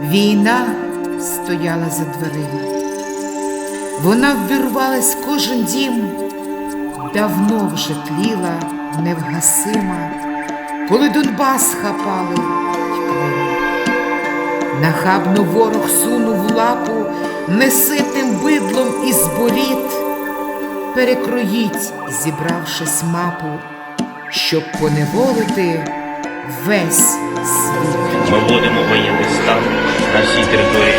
Війна стояла за дверима. Вона ввірвалась кожен дім, давно вже тліла невгасима, коли Донбас хапали. Нахабно ворог сунув лапу неситим бидлом із боліт, перекроїть, зібравшись мапу, щоб поневолити весь світ. Ми вводимо воєнний стан на всій території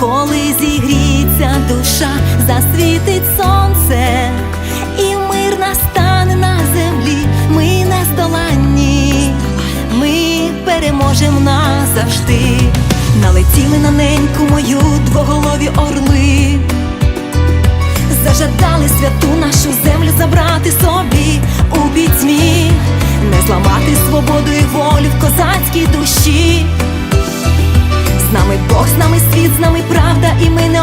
коли зігріється душа, засвітить сонце, і мир настане на землі, ми не ми переможемо назавжди. Налетіли на неньку мою двоголові орли. Зажадали святу нашу землю забрати собі у пітьмі, не зламати свободу і волю в козацькій душі. Світ, з нами правда, і ми не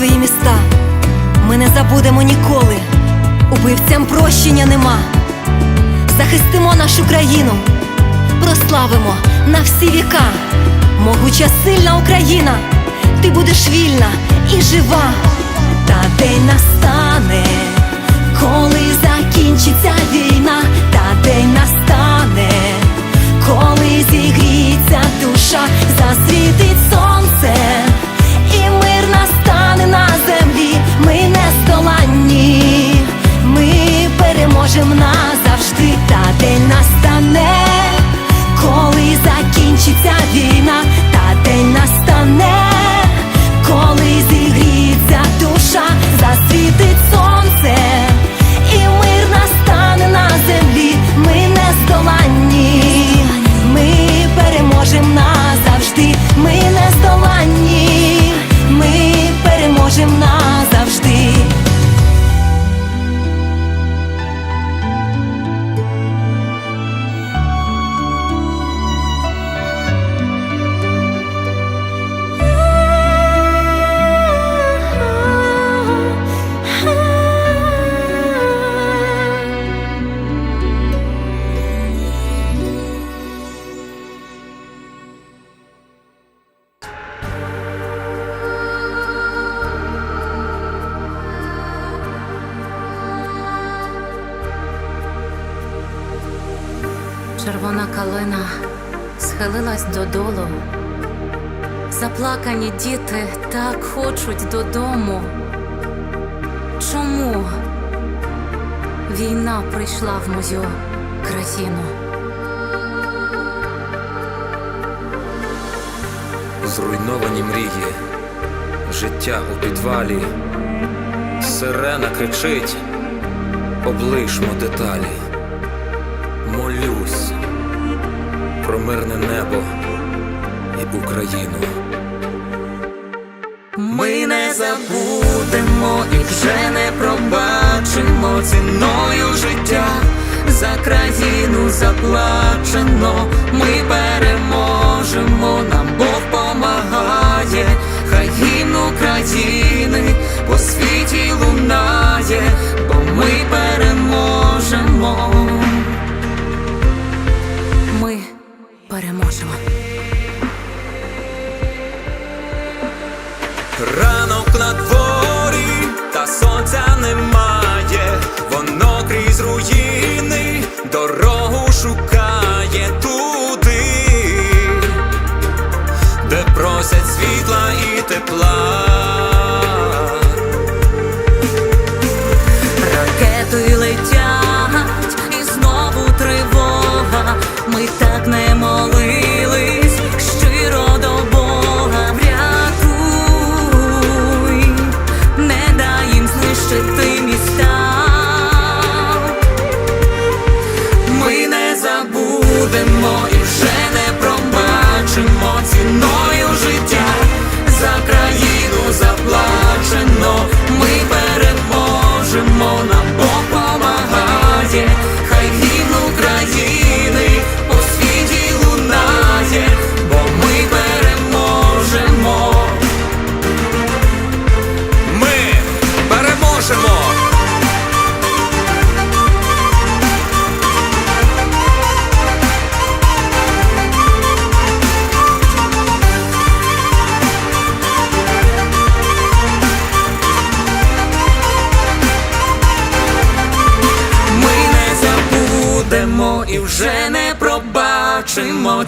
свої міста, ми не забудемо ніколи, убивцям прощення нема. Захистимо нашу країну, прославимо на всі віка. Могуча сильна Україна, ти будеш вільна і жива. Та день настане, коли закінчиться війна, та день настане, Червона калина схилилась додолу. Заплакані діти так хочуть додому. Чому війна прийшла в мою країну? Зруйновані мрії, життя у підвалі, сирена кричить, облишмо деталі. Молюсь мирне небо і Україну. Ми не забудемо і вже не пробачимо ціною життя. За країну заплачено, ми переможемо, нам Бог помагає, хай гімн України по світі лунає, бо ми переможемо. переможемо. Ранок на дворі, та сонця немає, воно крізь руїни, дорогу шукає туди, де просять світла і тепла.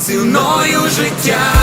Ціною життя.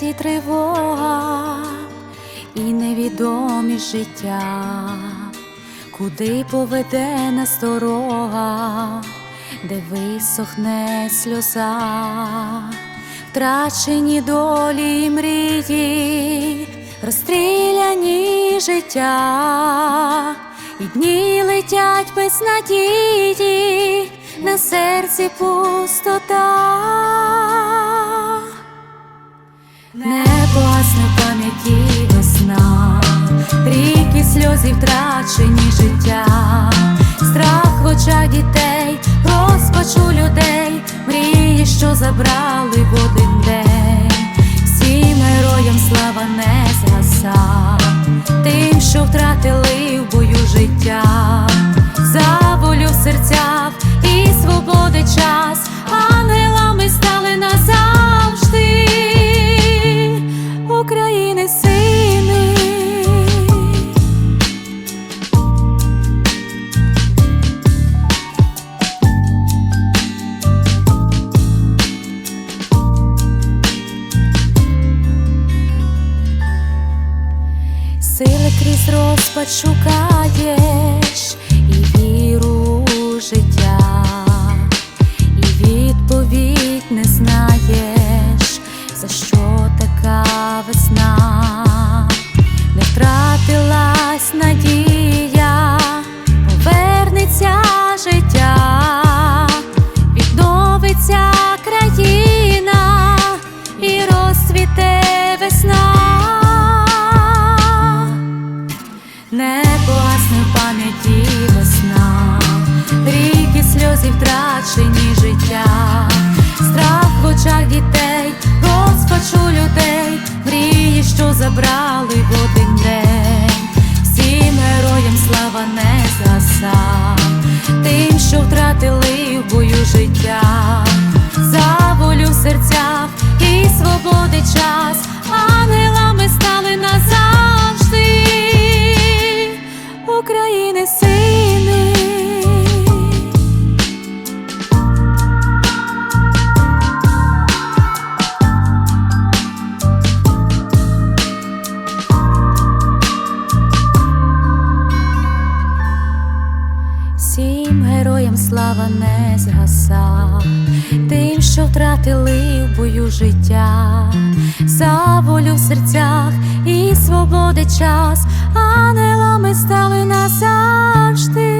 Серці тривога і невідомість життя, куди поведе нас дорога, де висохне сльоза, втрачені долі й мрії, розстріляні життя, і дні летять без надії, на серці пустота. Не пасне пам'яті весна, ріки сльозів втрачені життя, страх в очах дітей, розпач у людей, мрії, що забрали в один день, всім героям слава не згаса, тим, що втратили в бою життя, за волю в серцях і свободи час, шукати. ти ливою життя. слава не згаса, тим, що втратили в бою життя, за волю в серцях і свободи час, анелами стали назавжди.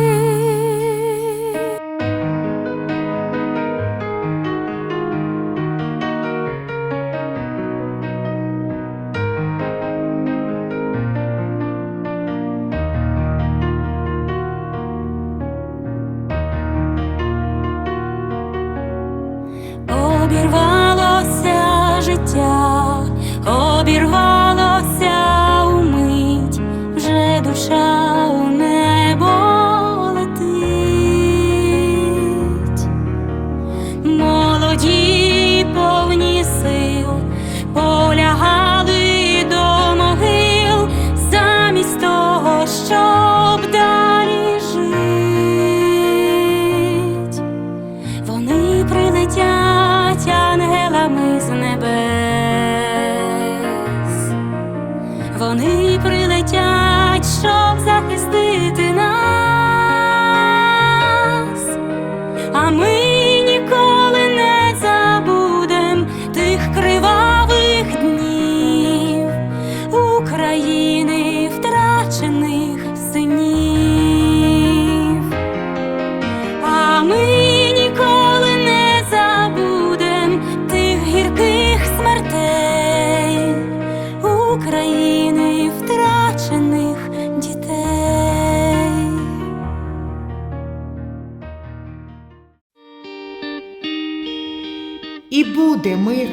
і буде мир,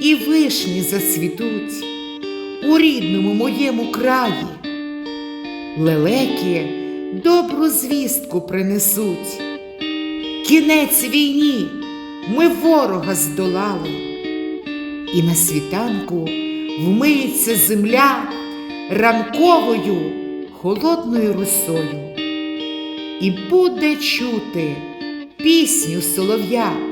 і вишні засвітуть у рідному моєму краї. Лелеки добру звістку принесуть. Кінець війні ми ворога здолали, і на світанку вмиється земля ранковою холодною русою. І буде чути пісню солов'я